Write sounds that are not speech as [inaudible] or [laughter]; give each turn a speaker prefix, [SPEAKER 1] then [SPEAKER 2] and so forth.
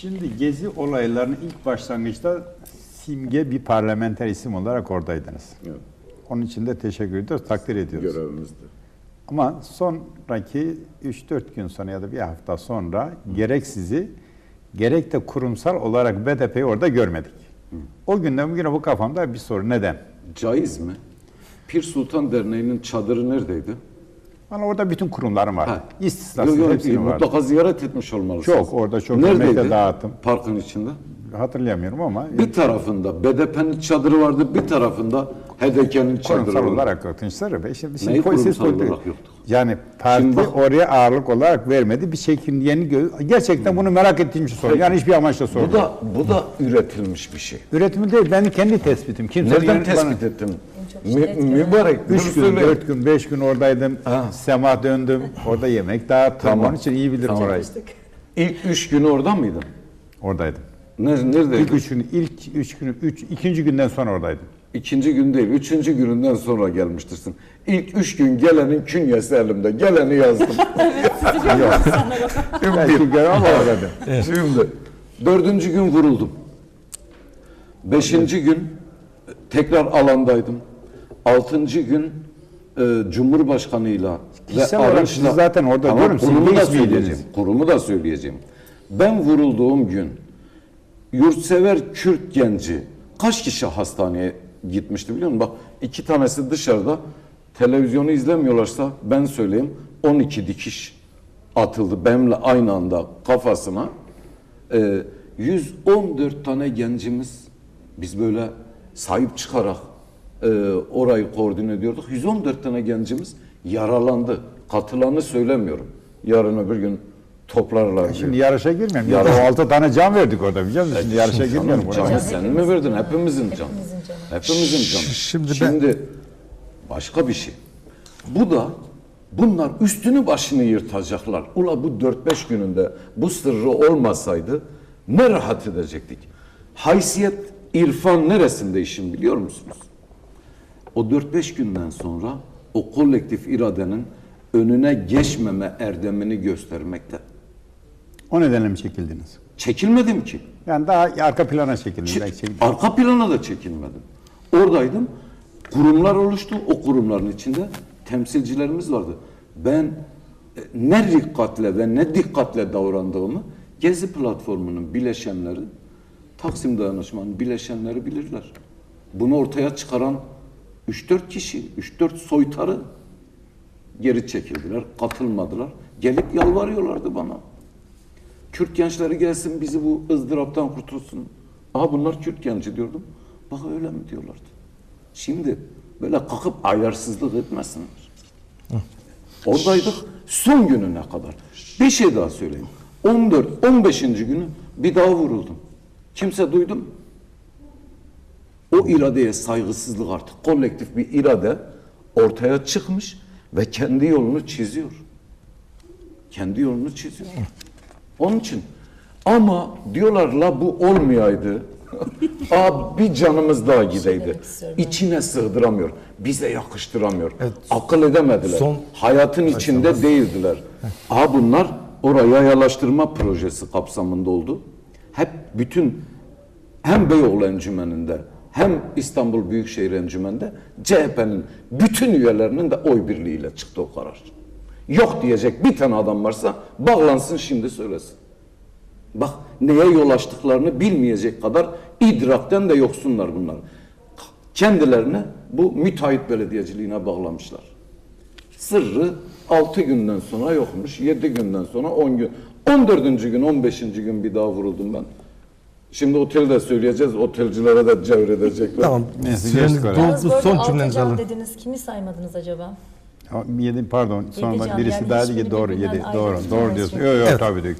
[SPEAKER 1] Şimdi gezi olaylarının ilk başlangıçta simge bir parlamenter isim olarak oradaydınız.
[SPEAKER 2] Evet,
[SPEAKER 1] Onun için de teşekkür ediyoruz, takdir ediyoruz.
[SPEAKER 2] görevimizdi.
[SPEAKER 1] Ama sonraki 3-4 gün sonra ya da bir hafta sonra gerek sizi gerek de kurumsal olarak BDP'yi orada görmedik. O günden bugüne bu kafamda bir soru. Neden?
[SPEAKER 2] Caiz mi? Pir Sultan Derneği'nin çadırı neredeydi?
[SPEAKER 1] Bana orada bütün kurumlarım var.
[SPEAKER 2] Ha.
[SPEAKER 1] İstisnasız
[SPEAKER 2] Yok, yok,
[SPEAKER 1] hepsinin var.
[SPEAKER 2] mutlaka ziyaret etmiş olmalısınız.
[SPEAKER 1] Çok, orada çok de dağıttım.
[SPEAKER 2] Parkın içinde.
[SPEAKER 1] Hatırlayamıyorum ama
[SPEAKER 2] Bir tarafında BDP'nin çadırı vardı, bir tarafında HDP'nin çadırı
[SPEAKER 1] kurumsal
[SPEAKER 2] vardı.
[SPEAKER 1] olarak yok. Tunçları Bey. Şimdi, şimdi
[SPEAKER 2] Neyi
[SPEAKER 1] polis
[SPEAKER 2] kurumsal olarak yoktu?
[SPEAKER 1] Yani parti
[SPEAKER 2] Şimdi bak-
[SPEAKER 1] oraya ağırlık olarak vermedi. Bir çekindiğini gö- gerçekten bunu merak ettiğim için soruyorum. Yani hiçbir amaçla
[SPEAKER 2] Bu
[SPEAKER 1] sormuyorum.
[SPEAKER 2] da bu da üretilmiş bir şey.
[SPEAKER 1] Üretimi değil, ben kendi tespitim. Kimsenin
[SPEAKER 2] Nereden
[SPEAKER 1] yanı- bana-
[SPEAKER 2] tespit ettin?
[SPEAKER 3] Çok
[SPEAKER 2] Mü- mübarek.
[SPEAKER 1] Üç gün, dört gün, beş gün oradaydım.
[SPEAKER 2] Ha.
[SPEAKER 1] Sema döndüm. Orada yemek dağıttım.
[SPEAKER 2] Tamam.
[SPEAKER 1] Onun için iyi bilirim
[SPEAKER 2] Tamam.
[SPEAKER 1] orayı.
[SPEAKER 2] İlk üç günü orada mıydın?
[SPEAKER 1] Oradaydım.
[SPEAKER 2] Ne, neredeydin?
[SPEAKER 1] İlk üç gün, ilk üç günü, üç, ikinci günden sonra oradaydım.
[SPEAKER 2] İkinci gün değil, üçüncü gününden sonra gelmiştirsin. İlk üç gün gelenin künyesi elimde. Geleni yazdım. [laughs] [laughs]
[SPEAKER 1] Belki göre ama oradaydım.
[SPEAKER 2] Şimdi dördüncü gün vuruldum. Beşinci gün tekrar alandaydım. Altıncı gün e, Cumhurbaşkanıyla
[SPEAKER 1] Kişisel olarak siz zaten orada
[SPEAKER 2] Tamam,
[SPEAKER 1] diyorum,
[SPEAKER 2] kurumu da söyleyeceğim. Kurumu da söyleyeceğim. Ben vurulduğum gün yurtsever Kürt genci kaç kişi hastaneye gitmişti biliyor musun? Bak iki tanesi dışarıda televizyonu izlemiyorlarsa ben söyleyeyim 12 dikiş atıldı benimle aynı anda kafasına. Ee, 114 tane gencimiz biz böyle sahip çıkarak e, orayı koordine ediyorduk. 114 tane gencimiz yaralandı. Katılanı söylemiyorum. Yarın öbür gün toplarlar. diye.
[SPEAKER 1] Şimdi yarışa girmiyorum.
[SPEAKER 2] Yarış-
[SPEAKER 1] Ya, o altı tane can verdik orada biliyor musun? Şimdi yarışa
[SPEAKER 2] Canım,
[SPEAKER 1] girmiyorum. buna.
[SPEAKER 2] canı sen mi verdin? Hepimizin canı.
[SPEAKER 3] Hepimizin canı.
[SPEAKER 2] Hepimizin canı.
[SPEAKER 4] Şimdi ben-
[SPEAKER 2] Şimdi başka bir şey. Bu da bunlar üstünü başını yırtacaklar. Ula bu 4-5 gününde bu sırrı olmasaydı ne rahat edecektik? Haysiyet, irfan neresinde işin biliyor musunuz? O 4-5 günden sonra o kolektif iradenin önüne geçmeme erdemini göstermekte.
[SPEAKER 1] O nedenle mi çekildiniz?
[SPEAKER 2] Çekilmedim ki.
[SPEAKER 1] Yani daha arka plana çekildiniz.
[SPEAKER 2] Çek-
[SPEAKER 1] belki çekildiniz.
[SPEAKER 2] arka plana da çekilmedim. Oradaydım. Kurumlar oluştu. O kurumların içinde temsilcilerimiz vardı. Ben e, ne dikkatle ve ne dikkatle davrandığımı Gezi platformunun bileşenleri, Taksim Dayanışmanı'nın bileşenleri bilirler. Bunu ortaya çıkaran 3-4 kişi, 3-4 soytarı geri çekildiler, katılmadılar. Gelip yalvarıyorlardı bana. Kürt gençleri gelsin bizi bu ızdıraptan kurtulsun. Aha bunlar Kürt genci diyordum. Bak öyle mi diyorlardı. Şimdi böyle kalkıp ayarsızlık etmesinler. Oradaydık son gününe kadar. Bir şey daha söyleyeyim. 14, 15. günü bir daha vuruldum. Kimse duydu mu? O iradeye saygısızlık artık kolektif bir irade ortaya çıkmış ve kendi yolunu çiziyor. Kendi yolunu çiziyor. Onun için ama diyorlar la bu olmayaydı. [laughs] Aa bir canımız daha gideydi. İçine sığdıramıyor. Bize yakıştıramıyor. Akıl edemediler.
[SPEAKER 4] Son-
[SPEAKER 2] Hayatın içinde değildiler. Aa bunlar oraya yayalaştırma projesi kapsamında oldu. Hep bütün hem Beyoğlu Encümeni'nde hem İstanbul Büyükşehir Encümeni'nde CHP'nin bütün üyelerinin de oy birliğiyle çıktı o karar. Yok diyecek bir tane adam varsa bağlansın şimdi söylesin. Bak neye yol açtıklarını bilmeyecek kadar idrakten de yoksunlar bunlar. Kendilerini bu müteahhit belediyeciliğine bağlamışlar. Sırrı 6 günden sonra yokmuş, 7 günden sonra 10 gün. 14. gün, 15. gün bir daha vuruldum ben. Şimdi otelde söyleyeceğiz, otelcilere de cevir edecekler.
[SPEAKER 4] Tamam.
[SPEAKER 1] Neyse,
[SPEAKER 4] Süreniz doldu.
[SPEAKER 3] Yalnız
[SPEAKER 4] Son
[SPEAKER 3] altı
[SPEAKER 4] cümlenizi
[SPEAKER 3] can
[SPEAKER 4] alın.
[SPEAKER 3] dediniz. Kimi saymadınız acaba?
[SPEAKER 1] Ha, Yedi, pardon. Sonra birisi
[SPEAKER 3] yani
[SPEAKER 1] daha dedi ki
[SPEAKER 3] hiçbiri
[SPEAKER 1] doğru.
[SPEAKER 3] birbirinden
[SPEAKER 1] Yedi, doğru. Doğru
[SPEAKER 3] tanesi
[SPEAKER 1] diyorsun. yok. Yok
[SPEAKER 4] Evet.
[SPEAKER 1] tabii dökün.